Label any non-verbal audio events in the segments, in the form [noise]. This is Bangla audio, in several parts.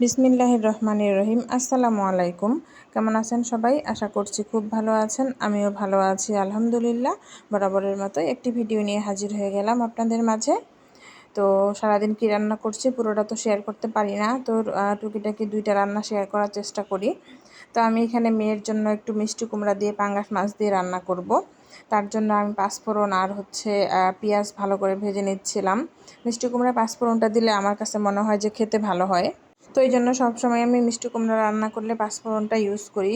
বিসমিল্লাহ রহমানির রহিম। আসসালামু আলাইকুম। কেমন আছেন সবাই? আশা করছি খুব ভালো আছেন। আমিও ভালো আছি, আলহামদুলিল্লাহ। বরাবরের মতো একটি ভিডিও নিয়ে হাজির হয়ে গেলাম আপনাদের মাঝে। তো সারাদিন কী রান্না করছি পুরোটা তো শেয়ার করতে পারি না। তো টুকিটাকি দুইটা রান্না শেয়ার করার চেষ্টা করি। তো আমি এখানে মেয়ের জন্য একটু মিষ্টি কুমড়া দিয়ে পাঙ্গাস মাছ দিয়ে রান্না করব। তার জন্য আমি পাঁচফোড়ন আর হচ্ছে পেঁয়াজ ভালো করে ভেজে নিচ্ছিলাম। মিষ্টি কুমড়া পাঁচফোড়নটা দিলে আমার কাছে মনে হয় যে খেতে ভালো হয়। তো এই জন্য সবসময় আমি মিষ্টি কুমড়া রান্না করলে পাঁচফোড়নটা ইউজ করি।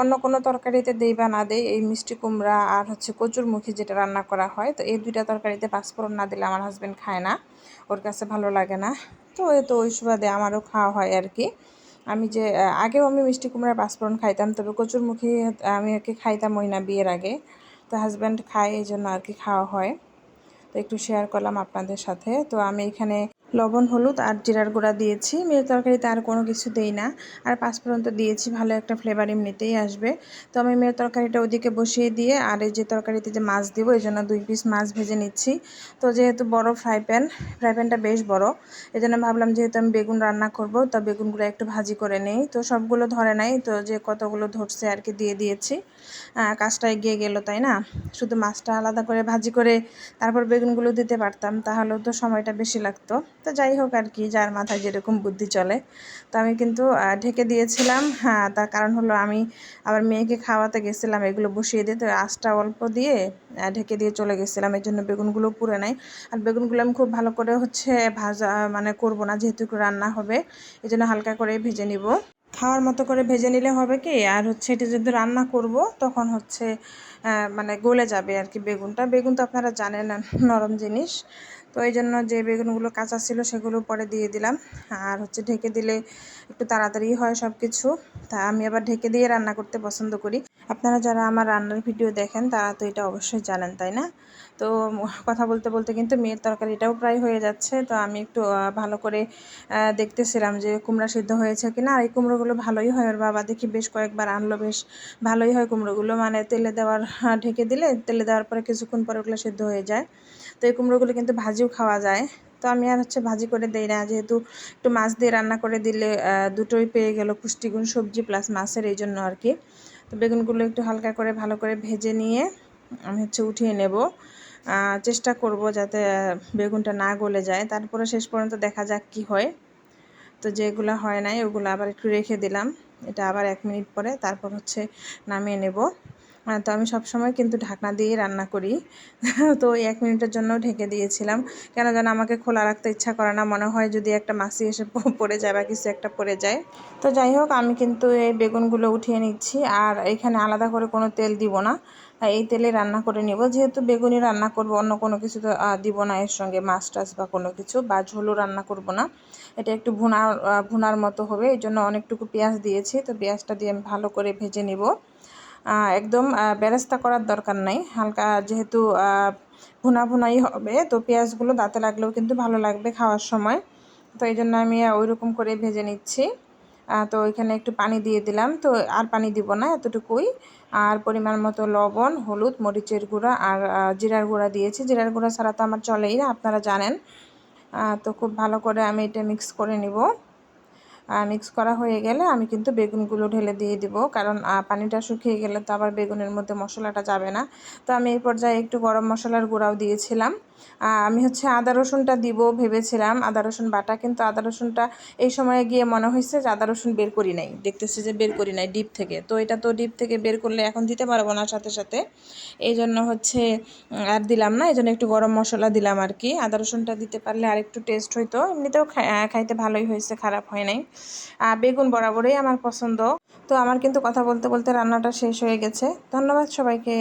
অন্য কোনো তরকারিতে দেই বা না দেই, এই মিষ্টি কুমড়া আর হচ্ছে কচুর কচুরমুখী যেটা রান্না করা হয়, তো এই দুইটা তরকারিতে পাঁচফোড়ন না দিলে আমার হাজব্যান্ড খায় না, ওর কাছে ভালো লাগে না। তো তো ওই সুবাদে আমারও খাওয়া হয় আর কি। আমি যে আগেও আমি মিষ্টি কুমড়ার পাঁচফোড়ন খাইতাম, তবে কচুর কচুরমুখী আমি আর কি খাইতাম ওই না বিয়ের আগে। তো হাজব্যান্ড খায়, এই জন্য আর কি খাওয়া হয়। তো একটু শেয়ার করলাম আপনাদের সাথে। তো আমি এখানে লবণ, হলুদ আর জিরার গুঁড়া দিয়েছি। মেয়ের তরকারিতে আর কোনো কিছু দেই না। আর পাঁচফোড়ন তো দিয়েছি, ভালো একটা ফ্লেভার এমনিতেই আসবে। তো আমি মেয়ের তরকারিটা ওদিকে বসিয়ে দিয়ে আর এই যে তরকারিতে যে মাছ দিব, এই জন্য দুই পিস মাছ ভেজে নিচ্ছি। তো যেহেতু বড় ফ্রাই প্যান ফ্রাই প্যানটা বেশ বড়, এই জন্য ভাবলাম যেহেতু আমি বেগুন রান্না করব, তো বেগুনগুলো একটু ভাজি করে নেই। তো সবগুলো ধরে নাই, তো যে কতগুলো ধরছে আর কি দিয়ে দিয়েছি। কাজটা এগিয়ে গেল, তাই না? শুধু মাছটা আলাদা করে ভাজি করে তারপর বেগুনগুলো দিতে পারতাম, তাহলেও তো সময়টা বেশি লাগতো। তো যাই হোক আর কি, যার মাথায় যেরকম বুদ্ধি চলে। তো আমি কিন্তু ঢেকে দিয়েছিলাম হ্যাঁ তার কারণ হলো আমি আবার মেয়েকে খাওয়াতে গেছিলাম, এগুলো বসিয়ে দিয়ে, তো আঁচটা অল্প দিয়ে ঢেকে দিয়ে চলে গেছিলাম। এই জন্য বেগুনগুলো পুড়ে নাই। আর বেগুনগুলো আমি খুব ভালো করে হচ্ছে ভাজা মানে করব না, যেহেতু রান্না হবে এই জন্য হালকা করে ভেজে নিব। খাওয়ার মতো করে ভেজে নিলে হবে কি? আর হচ্ছে এটি যদি রান্না করব, তখন হচ্ছে মানে গলে যাবে আর কি বেগুনটা। বেগুন তো আপনারা জানেন নরম জিনিস। তো এই জন্য যে বেগুনগুলো কাঁচা ছিল সেগুলো পরে দিয়ে দিলাম। আর হচ্ছে ঢেকে দিলে একটু তাড়াতাড়ি হয় সব কিছু তা আমি আবার ঢেকে দিয়ে রান্না করতে পছন্দ করি। আপনারা যারা আমার রান্নার ভিডিও দেখেন, তারা তো এটা অবশ্যই জানেন, তাই না? তো কথা বলতে বলতে কিন্তু মেয়ের তরকারিটাও প্রায় হয়ে যাচ্ছে। তো আমি একটু ভালো করে দেখতেছিলাম যে কুমড়া সিদ্ধ হয়েছে কিনা। আর এই কুমড়োগুলো ভালোই হয়। ওর বাবা দেখি বেশ কয়েকবার আনলো, বেশ ভালোই হয় কুমড়োগুলো। মানে তেলে দেওয়ার ঢেকে দিলে তেলে দেওয়ার পরে কিছুক্ষণ পরে ওগুলো সেদ্ধ হয়ে যায়। তো এই কুমড়োগুলো কিন্তু ভাজিও খাওয়া যায়। তো আমি আর হচ্ছে ভাজি করে দেই না। যেহেতু একটু মাছ দিয়ে রান্না করে দিলে দুটোই পেয়ে গেল পুষ্টিগুণ সবজি প্লাস মাছের এই জন্য আর কি। তো বেগুনগুলো একটু হালকা করে ভালো করে ভেজে নিয়ে আমি হচ্ছে উঠিয়ে নেব। চেষ্টা করব যাতে বেগুনটা না গলে যায়। তারপরে শেষ পর্যন্ত দেখা যাক কি হয়। তো যেগুলো হয় নাই, ওগুলো আবার একটু রেখে দিলাম। এটা আবার এক মিনিট পরে তারপর হচ্ছে নামিয়ে নেব। তো আমি সবসময় কিন্তু ঢাকনা দিয়ে রান্না করি। [laughs] তো এক মিনিটের জন্য ঢেকে দিয়েছিলাম। কেন যেন আমাকে খোলা রাখতে ইচ্ছা করে না, মনে হয় যদি একটা মাসি এসে পড়ে যায় বা কিছু একটা পড়ে যায়। তো যাই হোক, আমি কিন্তু এই বেগুনগুলো উঠিয়ে নিচ্ছি। আর এখানে আলাদা করে কোনো তেল দিব না। এই তেলে রান্না করে নেব। যেহেতু বেগুনি রান্না করব, অন্য কোনো কিছু তো দিব না এর সঙ্গে। মাছ টাছ বা কোনো কিছু বা ঝোলও রান্না করব না। এটা একটু ভুনার ভুনার মতো হবে। এই জন্য অনেকটুকু পেঁয়াজ দিয়েছি। তো পেঁয়াজটা দিয়ে আমি ভালো করে ভেজে নেব। একদম বেরেস্তা করার দরকার নাই। হালকা যেহেতু ভুনা ভুনাই হবে, তো পেঁয়াজগুলো দাঁতে লাগলেও কিন্তু ভালো লাগবে খাওয়ার সময়। তো এই জন্য আমি ওই রকম করে ভেজে নিচ্ছি। তো ওইখানে একটু পানি দিয়ে দিলাম। তো আর পানি দিব না এতটুকুই। আর পরিমাণ মতো লবণ, হলুদ, মরিচের গুঁড়া আর জিরার গুঁড়া দিয়েছি। জিরার গুঁড়া ছাড়া তো আমার চলেই না, আপনারা জানেন। তো খুব ভালো করে আমি এটা মিক্স করে নিব। মিক্স করা হয়ে গেলে আমি কিন্তু বেগুনগুলো ঢেলে দিয়ে দিব। কারণ পানিটা শুকিয়ে গেলে তো আবার বেগুনের মধ্যে মশলাটা যাবে না। তো আমি এই পর্যায়ে একটু গরম মশলার গুঁড়াও দিয়েছিলাম। আমি হচ্ছে আদা রসুনটা দিব ভেবেছিলাম। আদা রসুন বাটা কিন্তু আদা রসুনটা এই সময়ে গিয়ে মনে হয়েছে যে আদা রসুন বের করি নাই। দেখতেছি যে বের করি নাই ডিপ থেকে। তো এটা তো ডিপ থেকে বের করলে এখন দিতে পারব না সাথে সাথে। এই জন্য হচ্ছে আর দিলাম না। এই জন্য একটু গরম মশলা দিলাম আর কি। আদা রসুনটা দিতে পারলে আর একটু টেস্ট হইতো। এমনিতেও খাইতে ভালোই হয়েছে, খারাপ হয় নাই। বেগুন বরাবরই আমার পছন্দ। তো আমার কিন্তু কথা বলতে বলতে রান্নাটা শেষ হয়ে গেছে। ধন্যবাদ সবাইকে।